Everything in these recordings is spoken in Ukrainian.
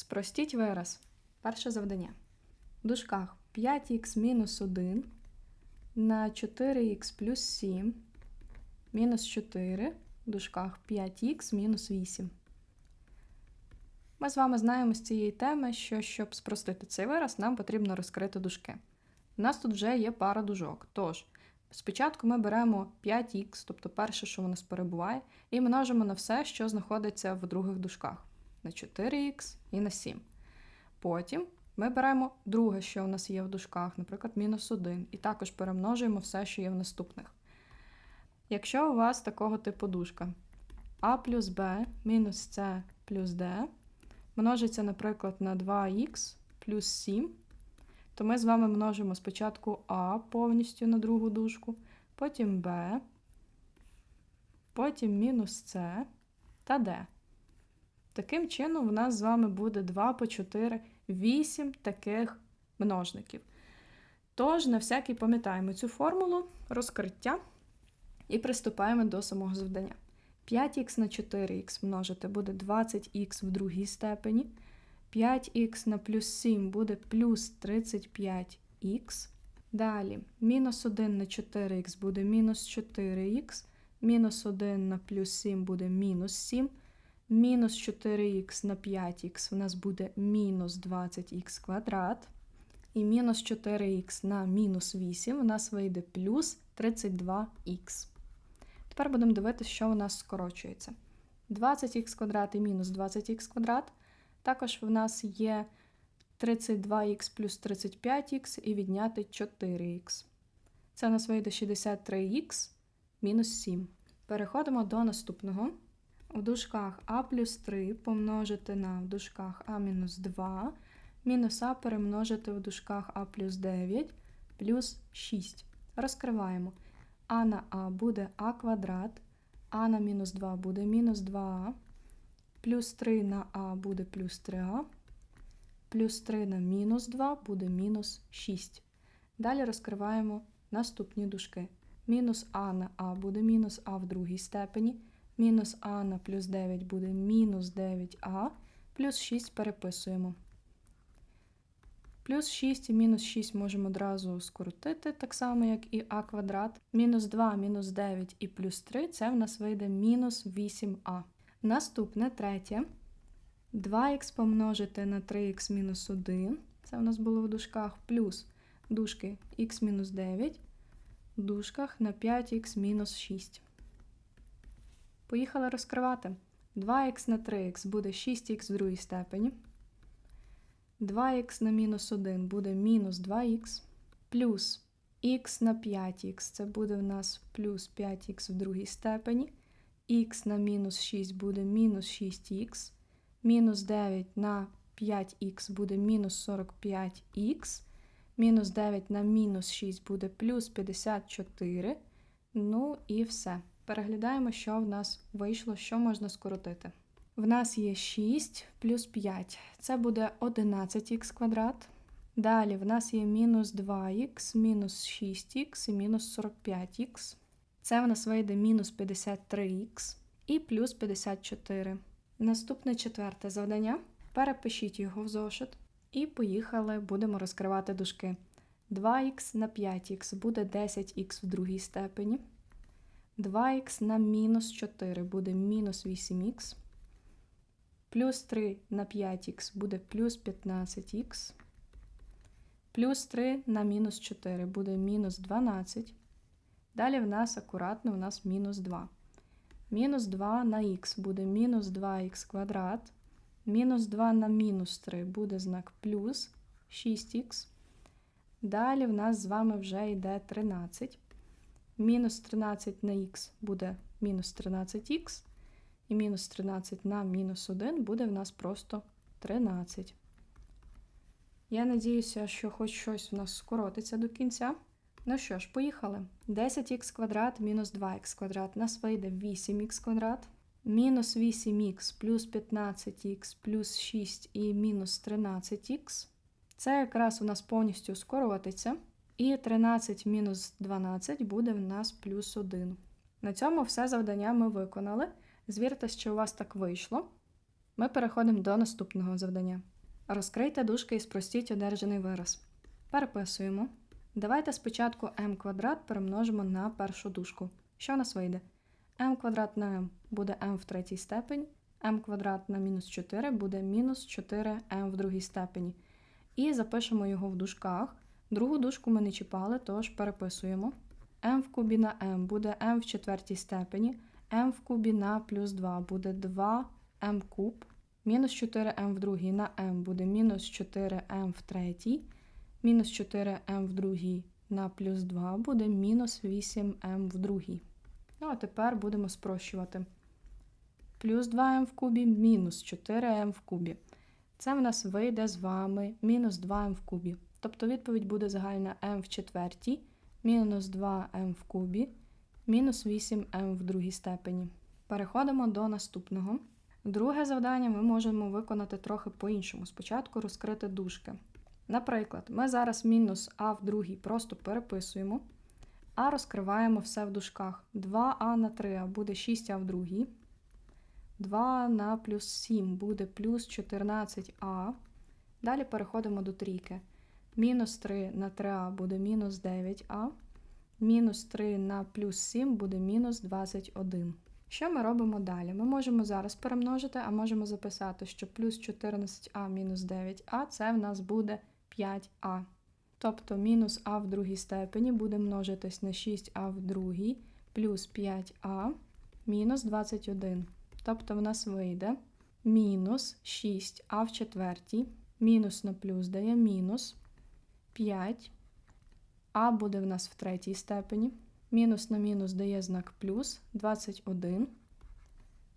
Спростіть вираз. Перше завдання. В дужках 5х мінус 1 на 4х плюс 7 мінус 4 в дужках 5х мінус 8. Ми з вами знаємо з цієї теми, що щоб спростити цей вираз, нам потрібно розкрити дужки. У нас тут вже є пара дужок. Тож, спочатку ми беремо 5х, тобто перше, що у нас перебуває, і множимо на все, що знаходиться в других дужках на 4х і на 7. Потім ми беремо друге, що у нас є в дужках, наприклад, мінус 1, і також перемножуємо все, що є в наступних. Якщо у вас такого типу дужка а плюс b мінус c плюс d множиться, наприклад, на 2х плюс 7, то ми з вами множимо спочатку а повністю на другу дужку, потім b, потім мінус c та d. Таким чином, в нас з вами буде 2 по 4, 8 таких множників. Тож, на всякий пам'ятаємо цю формулу розкриття і приступаємо до самого завдання. 5х на 4х множити буде 20х в другій степені. 5х на плюс 7 буде плюс 35х. Далі, мінус 1 на 4х буде мінус 4х, мінус 1 на плюс 7 буде мінус 7. Мінус 4х на 5х у нас буде мінус 20х квадрат. І мінус 4х на мінус 8 у нас вийде плюс 32х. Тепер будемо дивитися, що у нас скорочується. 20х квадрат і мінус 20х квадрат. Також в нас є 32х плюс 35х і відняти 4х. Це у нас вийде 63х мінус 7. Переходимо до наступного. У дужках а плюс 3 помножити на в дужках а мінус 2, мінус а перемножити в дужках а плюс 9 плюс 6. Розкриваємо. а на а буде а квадрат, а на мінус 2 буде мінус 2а, плюс 3 на а буде плюс 3а, плюс 3 на мінус 2 буде мінус 6. Далі розкриваємо наступні дужки. Мінус а на а буде мінус а в другій степені. Мінус а на плюс 9 буде мінус 9а, плюс 6 переписуємо. Плюс 6 і мінус 6 можемо одразу скоротити, так само, як і а квадрат. Мінус 2, мінус 9 і плюс 3 це в нас вийде мінус 8а. Наступне третє. 2х помножити на 3х мінус 1. Це у нас було в дужках, плюс дужки х мінус 9, в дужках на 5х мінус 6. Поїхали розкривати. 2х на 3х буде 6х в другій степені. 2х на мінус 1 буде мінус 2х. Плюс х на 5х це буде в нас плюс 5х в другій степені. х на мінус 6 буде мінус 6х. Мінус 9 на 5х буде мінус 45х. Мінус 9 на мінус 6 буде плюс 54. Ну і все. Переглядаємо, що в нас вийшло, що можна скоротити. В нас є 6 плюс 5. Це буде 11х квадрат. Далі в нас є мінус 2х, мінус 6х і мінус 45х. Це в нас вийде мінус 53х і плюс 54. Наступне четверте завдання. Перепишіть його в зошит. І поїхали, будемо розкривати дужки. 2х на 5х буде 10х в другій степені. 2х на мінус 4 буде мінус 8х. Плюс 3 на 5х буде плюс 15х. Плюс 3 на мінус 4 буде мінус 12. Далі в нас акуратно у нас мінус 2. Мінус 2 на х буде мінус 2х квадрат. Мінус 2 на мінус 3 буде знак плюс 6х. Далі в нас з вами вже йде 13. Мінус 13 на х буде мінус 13х. І мінус 13 на мінус 1 буде в нас просто 13. Я надіюся, що хоч щось у нас скоротиться до кінця. Ну що ж, поїхали. 10х квадрат мінус 2х квадрат. Нас вийде 8х квадрат. Мінус 8х плюс 15х плюс 6 і мінус 13х. Це якраз у нас повністю скоротиться. І 13 мінус 12 буде в нас плюс 1. На цьому все завдання ми виконали. Звірте, що у вас так вийшло. Ми переходимо до наступного завдання. Розкрийте дужки і спростіть одержаний вираз. Переписуємо. Давайте спочатку m квадрат перемножимо на першу дужку. Що в нас вийде? m квадрат на m буде m в третій степені, m квадрат на мінус 4 буде мінус 4m в другій степені. І запишемо його в дужках. Другу дужку ми не чіпали, тож переписуємо. m в кубі на m буде m в четвертій степені, m в кубі на плюс 2 буде 2m куб. Мінус 4m в другій на m буде мінус 4m в третій. Мінус 4m в другій на плюс 2 буде мінус 8m в другій. Ну, а тепер будемо спрощувати. Плюс 2m в кубі, мінус 4m в кубі. Це в нас вийде з вами мінус 2m в кубі. Тобто відповідь буде загальна m в четвертій, мінус 2m в кубі, мінус 8m в другій степені. Переходимо до наступного. Друге завдання ми можемо виконати трохи по-іншому. Спочатку розкрити дужки. Наприклад, ми зараз мінус а в другій просто переписуємо, а розкриваємо все в дужках. 2а на 3а буде 6а в другій. 2 на плюс 7 буде плюс 14а. Далі переходимо до трійки. Мінус 3 на 3а буде мінус 9а. Мінус 3 на плюс 7 буде мінус 21. Що ми робимо далі? Ми можемо зараз перемножити, а можемо записати, що плюс 14а мінус 9а це в нас буде 5а. Тобто мінус а в другій степені буде множитись на 6а в другій плюс 5а мінус 21. Тобто в нас вийде мінус 6а в четвертій, мінус на плюс дає мінус 5, а буде в нас в третій степені. Мінус на мінус дає знак плюс 21,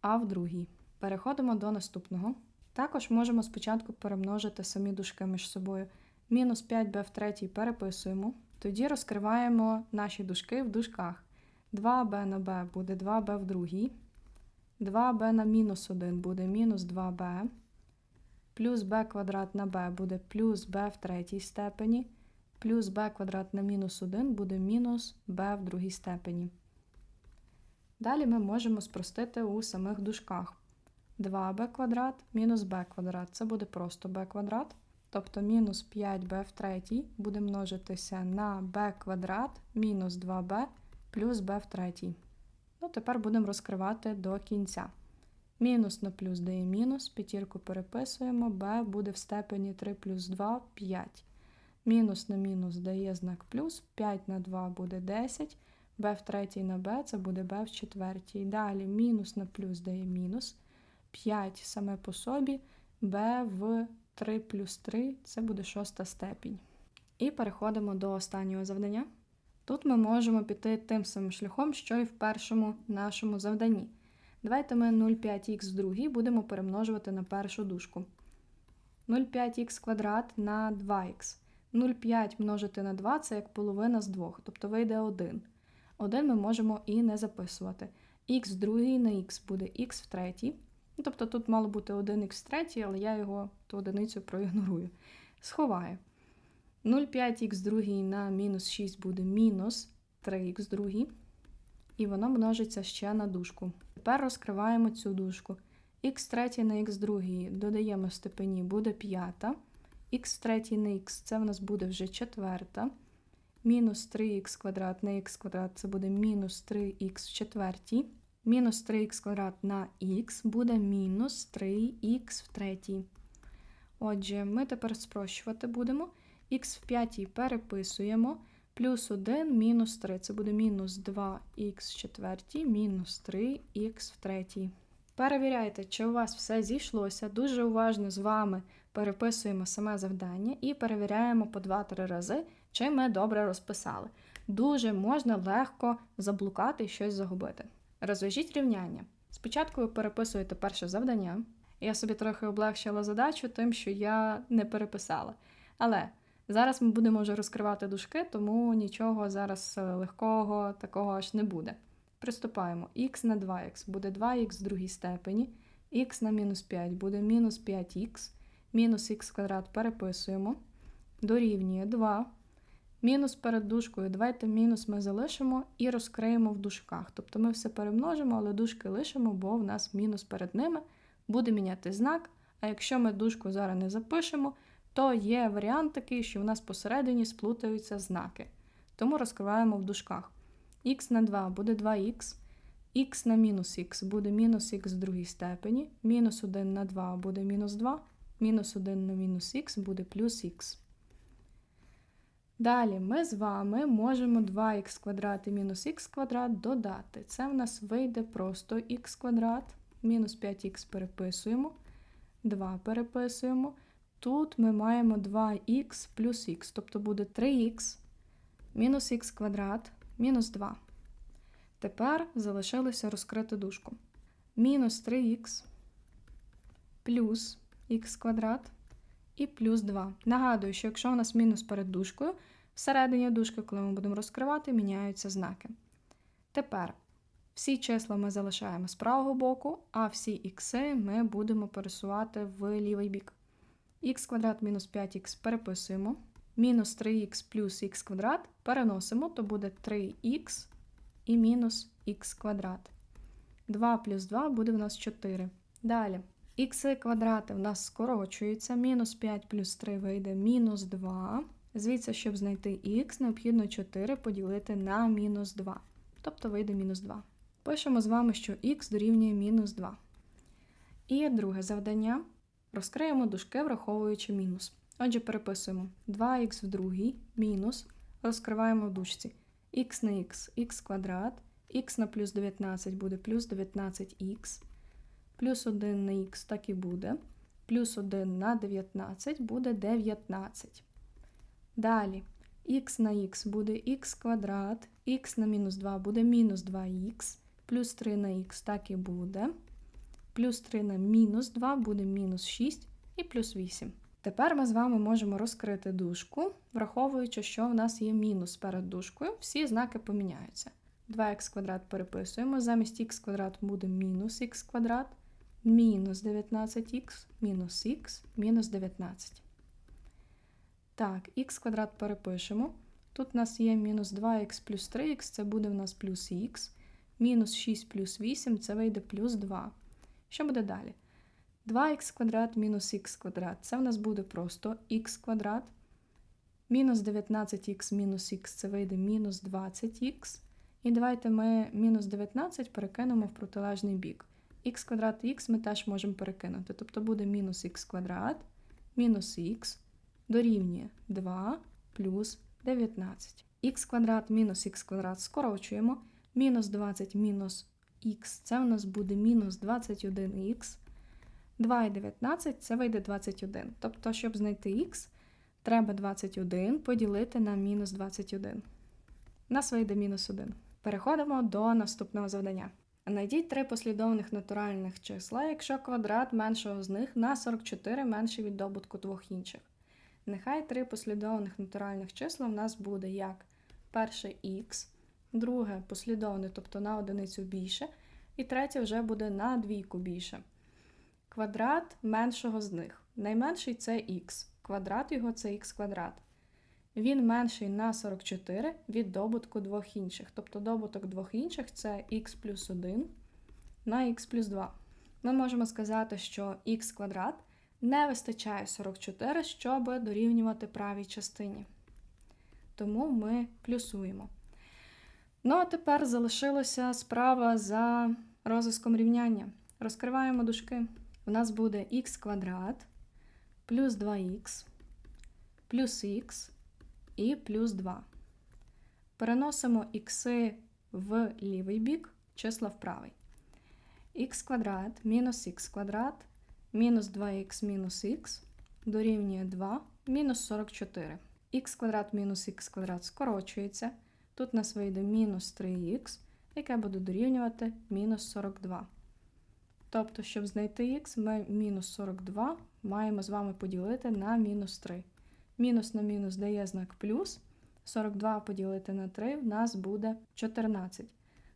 а в другій. Переходимо до наступного. Також можемо спочатку перемножити самі дужки між собою. Мінус 5b в третій переписуємо. Тоді розкриваємо наші дужки в дужках. 2b на b буде 2b в другій. 2b на мінус 1 буде мінус 2b. Плюс b квадрат на b буде плюс b в третій степені. Плюс b квадрат на мінус 1 буде мінус b в другій степені. Далі ми можемо спростити у самих дужках. 2b квадрат мінус b квадрат. Це буде просто b квадрат. Тобто мінус 5b в третій буде множитися на b квадрат мінус 2b плюс b в третій. Ну, тепер будемо розкривати до кінця. Мінус на плюс дає мінус, п'ятірку переписуємо, b буде в степені 3 плюс 2 5. Мінус на мінус дає знак плюс, 5 на 2 буде 10, b в третій на b це буде b в четвертій. Далі мінус на плюс дає мінус, 5 саме по собі, b в 3 плюс 3 це буде шоста степінь. І переходимо до останнього завдання. Тут ми можемо піти тим самим шляхом, що і в першому нашому завданні. Давайте ми 0,5х в другій будемо перемножувати на першу дужку. 0,5х квадрат на 2х. 0,5 множити на 2 це як половина з 2, тобто вийде 1. 1 ми можемо і не записувати. х в другій на х буде х в третій. Ну, тобто тут мало бути 1х в третій, але я його ту одиницю проігнорую. Сховаю. 0,5х другий на мінус 6 буде мінус 3х другий. І воно множиться ще на дужку. Тепер розкриваємо цю дужку. х третій на х другий додаємо степені, буде п'ята. х третій на х це в нас буде вже четверта. Мінус 3х квадрат на х квадрат це буде мінус 3х в четвертій. Мінус 3х квадрат на х буде мінус 3х в третій. Отже, ми тепер спрощувати будемо. Х в п'ятій переписуємо. Плюс 1 мінус 3. Це буде мінус 2х в четвертій, мінус 3х в третій. Перевіряйте, чи у вас все зійшлося. Дуже уважно з вами переписуємо саме завдання і перевіряємо по 2-3 рази, чи ми добре розписали. Дуже можна легко заблукати і щось загубити. Розв'яжіть рівняння. Спочатку ви переписуєте перше завдання. Я собі трохи облегшила задачу, тим, що я не переписала. Але зараз ми будемо вже розкривати дужки, тому нічого зараз е, легкого такого аж не буде. Приступаємо. х на 2х буде 2х в другій степені, х на мінус 5 буде мінус 5х, мінус х квадрат переписуємо, дорівнює 2. Мінус перед дужкою. Давайте мінус ми залишимо і розкриємо в дужках. Тобто ми все перемножимо, але дужки лишимо, бо в нас мінус перед ними, буде міняти знак, а якщо ми дужку зараз не запишемо, то є варіант такий, що в нас посередині сплутаються знаки. Тому розкриваємо в дужках. х на 2 буде 2х, х на мінус х буде мінус х в другій степені, мінус 1 на 2 буде мінус 2, мінус 1 на мінус х буде плюс х. Далі ми з вами можемо 2х квадрат і мінус х квадрат додати. Це в нас вийде просто х квадрат, мінус 5х переписуємо, 2 переписуємо. Тут ми маємо 2х плюс х, тобто буде 3х мінус х квадрат мінус 2. Тепер залишилося розкрити дужку. Мінус 3х плюс х квадрат і плюс 2. Нагадую, що якщо у нас мінус перед дужкою, всередині дужки, коли ми будемо розкривати, міняються знаки. Тепер всі числа ми залишаємо з правого боку, а всі ікси ми будемо пересувати в лівий бік. Х квадрат мінус 5х переписуємо. Мінус 3х плюс х квадрат переносимо, то буде 3х і мінус х квадрат. 2 плюс 2 буде в нас 4. Далі. Х квадрати в нас скорочуються. Мінус 5 плюс 3 вийде мінус 2. Звідси, щоб знайти х, необхідно 4 поділити на мінус 2. Тобто вийде мінус 2. Пишемо з вами, що х дорівнює мінус 2. І друге завдання. Розкриємо дужки, враховуючи мінус. Отже, переписуємо 2х в другій мінус. Розкриваємо в дужці х на х х квадрат, х на плюс 19 буде плюс 19х, плюс 1 на х так і буде, плюс 1 на 19 буде 19. Далі х на х буде х квадрат, х на мінус 2 буде мінус 2х, плюс 3 на х так і буде. Плюс 3 на мінус 2 буде мінус 6 і плюс 8. Тепер ми з вами можемо розкрити дужку, враховуючи, що в нас є мінус перед дужкою, всі знаки поміняються. 2х квадрат переписуємо, замість х квадрат буде мінус х квадрат, мінус 19х, мінус х, мінус 19. Так, х квадрат перепишемо. Тут у нас є мінус 2х плюс 3х, це буде в нас плюс х, мінус 6 плюс 8 це вийде плюс 2. Що буде далі? 2х квадрат мінус х квадрат. Це в нас буде просто х квадрат. Мінус 19х мінус х це вийде мінус 20х. І давайте ми мінус 19 перекинемо в протилежний бік. х квадрат х ми теж можемо перекинути. Тобто буде мінус х квадрат мінус х дорівнює 2 плюс 19. х квадрат мінус х квадрат скорочуємо. Мінус 20 мінус х це у нас буде мінус 21х. 2 і 19 це вийде 21. Тобто, щоб знайти х, треба 21 поділити на мінус 21. У нас вийде мінус 1. Переходимо до наступного завдання. Найдіть три послідовних натуральних числа, якщо квадрат меншого з них на 44 менший від добутку двох інших. Нехай три послідовних натуральних числа в нас буде як перше х, друге послідовне, тобто на одиницю більше, і третє вже буде на двійку більше. Квадрат меншого з них. Найменший це х. Квадрат його це х квадрат. Він менший на 44 від добутку двох інших. Тобто добуток двох інших це х плюс 1 на х плюс 2. Ми можемо сказати, що х квадрат не вистачає 44, щоб дорівнювати правій частині. Тому ми плюсуємо. Ну, а тепер залишилася справа за розв'язком рівняння. Розкриваємо дужки. У нас буде х квадрат плюс 2х плюс х і плюс 2. Переносимо ікси в лівий бік, числа в правий. х квадрат мінус х квадрат мінус 2х мінус х дорівнює 2 мінус 44. х квадрат мінус х квадрат скорочується. Тут у нас вийде мінус 3х, яке буде дорівнювати мінус 42. Тобто, щоб знайти х, ми мінус 42 маємо з вами поділити на мінус 3. Мінус на мінус дає знак плюс. 42 поділити на 3 в нас буде 14.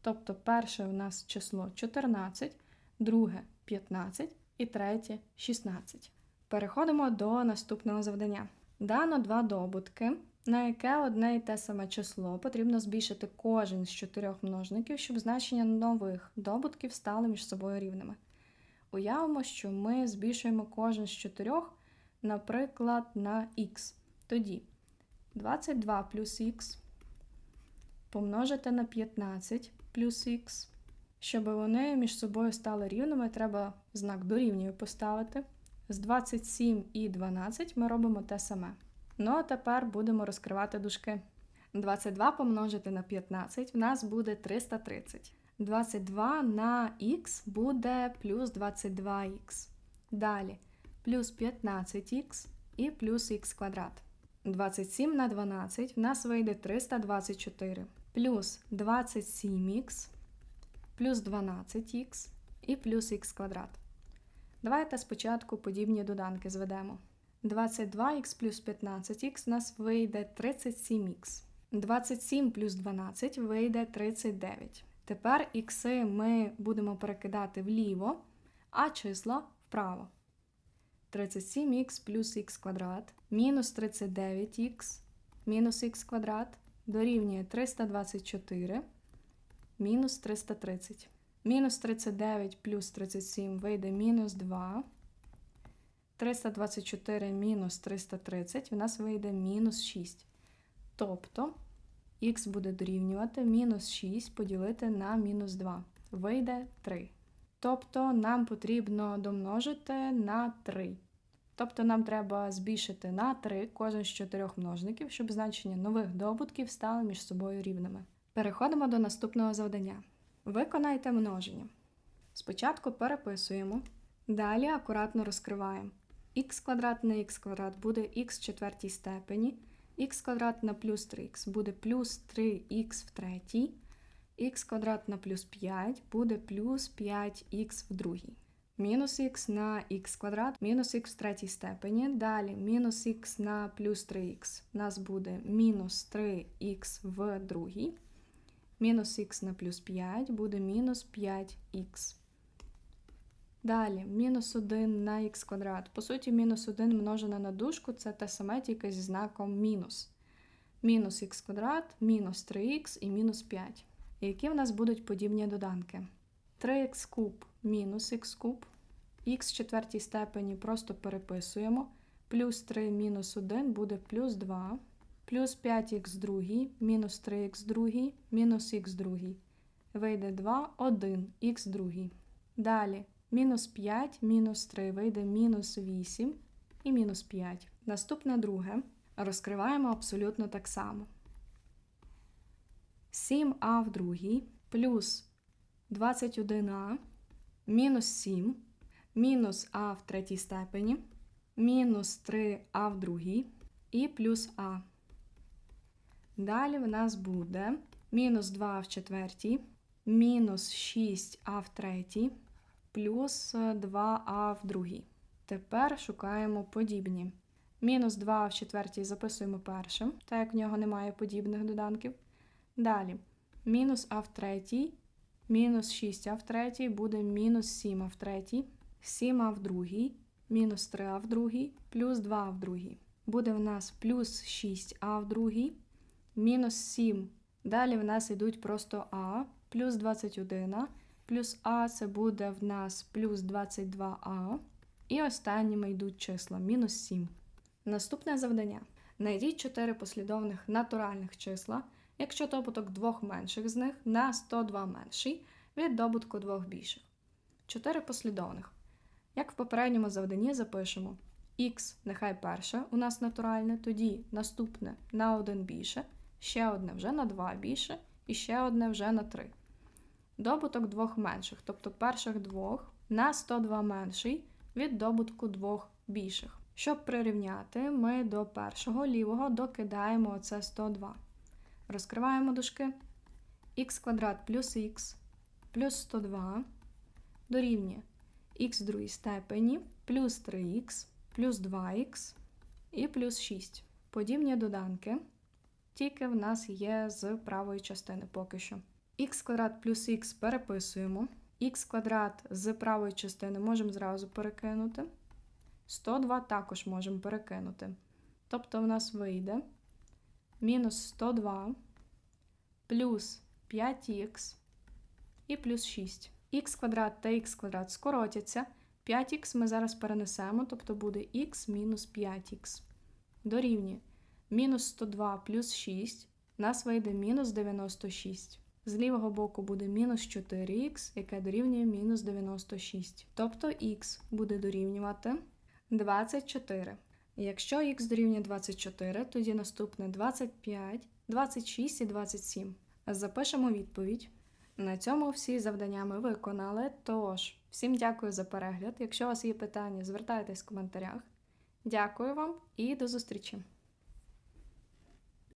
Тобто, перше у нас число 14, друге 15 і третє 16. Переходимо до наступного завдання. Дано два добутки, на яке одне і те саме число потрібно збільшити кожен з чотирьох множників, щоб значення нових добутків стали між собою рівними. Уявимо, що ми збільшуємо кожен з чотирьох, наприклад, на х. Тоді 22 плюс х помножити на 15 плюс х. Щоб вони між собою стали рівними, треба знак дорівнює поставити. З 27 і 12 ми робимо те саме. Ну а тепер будемо розкривати дужки. 22 помножити на 15 в нас буде 330. 22 на х буде плюс 22х. Далі плюс 15х і плюс х квадрат. 27 на 12 в нас вийде 324. Плюс 27х, плюс 12х і плюс х квадрат. Давайте спочатку подібні доданки зведемо. 22х плюс 15х у нас вийде 37х. 27 плюс 12 вийде 39. Тепер ікси ми будемо перекидати вліво, а числа вправо. 37х плюс х квадрат мінус 39х мінус х квадрат дорівнює 324 мінус 330. Мінус 39 плюс 37 вийде мінус 2. 324 мінус 330 у нас вийде мінус 6. Тобто х буде дорівнювати мінус 6 поділити на мінус 2. Вийде 3. Тобто нам потрібно домножити на 3. Тобто нам треба збільшити на 3 кожен з чотирьох множників, щоб значення нових добутків стали між собою рівними. Переходимо до наступного завдання. Виконайте множення. Спочатку переписуємо, далі акуратно розкриваємо. Х квадрат на х квадрат буде х в четвертій степені, х квадрат на плюс 3х буде плюс 3х в третій, х квадрат на плюс 5 буде плюс 5х в другій. Мінус х на х квадрат, мінус х в третій степені. Далі мінус х на плюс 3х у нас буде мінус 3х в другій. Мінус х на плюс 5 буде мінус 5х. Далі, мінус 1 на х квадрат. По суті, мінус 1 множене на дужку це те саме тільки зі знаком мінус. Мінус х квадрат, мінус 3х і мінус 5. Які в нас будуть подібні доданки? 3х куб мінус х куб, х в четвертій степені просто переписуємо. Плюс 3 мінус 1 буде плюс 2, плюс 5х другий, мінус 3х другий, мінус х другий. Вийде 2, 1, х другий. Далі мінус 5, мінус 3 вийде мінус 8 і мінус 5. Наступне друге розкриваємо абсолютно так само. 7а в другій плюс 21а мінус 7, мінус а в третій степені, мінус 3а в другій і плюс а. Далі в нас буде мінус 2 в четвертій, мінус 6а в третій, плюс 2а в другій. Тепер шукаємо подібні. Мінус 2 в четвертій записуємо першим, так як в нього немає подібних доданків. Далі мінус а в третій, мінус 6а в третій буде мінус 7а в третій, 7а в другій, мінус 3а в другій, плюс 2а в другій. Буде в нас плюс 6а в другій, мінус 7. Далі в нас йдуть просто а, плюс 21, плюс а це буде в нас плюс 22а. І останніми йдуть числа мінус 7. Наступне завдання. Найдіть 4 послідовних натуральних числа, якщо добуток двох менших з них на 102 менший від добутку двох більших. 4 послідовних. Як в попередньому завданні запишемо х, нехай перше у нас натуральне, тоді наступне на 1 більше, ще одне вже на 2 більше і ще одне вже на 3. Добуток двох менших, тобто перших двох на 102 менший від добутку двох більших. Щоб прирівняти, ми до першого лівого докидаємо оце 102. Розкриваємо дужки. х квадрат плюс х плюс 102 дорівнює х другій степені плюс 3х плюс 2х і плюс 6. Подібні доданки, тільки в нас є з правої частини поки що. Х квадрат плюс х переписуємо. х квадрат з правої частини можемо зразу перекинути. 102 також можемо перекинути. Тобто в нас вийде мінус 102 плюс 5х і плюс 6. х квадрат та х квадрат скоротяться, 5х ми зараз перенесемо, тобто буде х мінус 5х. Дорівнює мінус 102 плюс 6, у нас вийде мінус 96. З лівого боку буде мінус 4х, яке дорівнює мінус 96. Тобто х буде дорівнювати 24. Якщо х дорівнює 24, тоді наступне 25, 26 і 27. Запишемо відповідь. На цьому всі завдання ми виконали. Тож, всім дякую за перегляд. Якщо у вас є питання, звертайтесь в коментарях. Дякую вам і до зустрічі!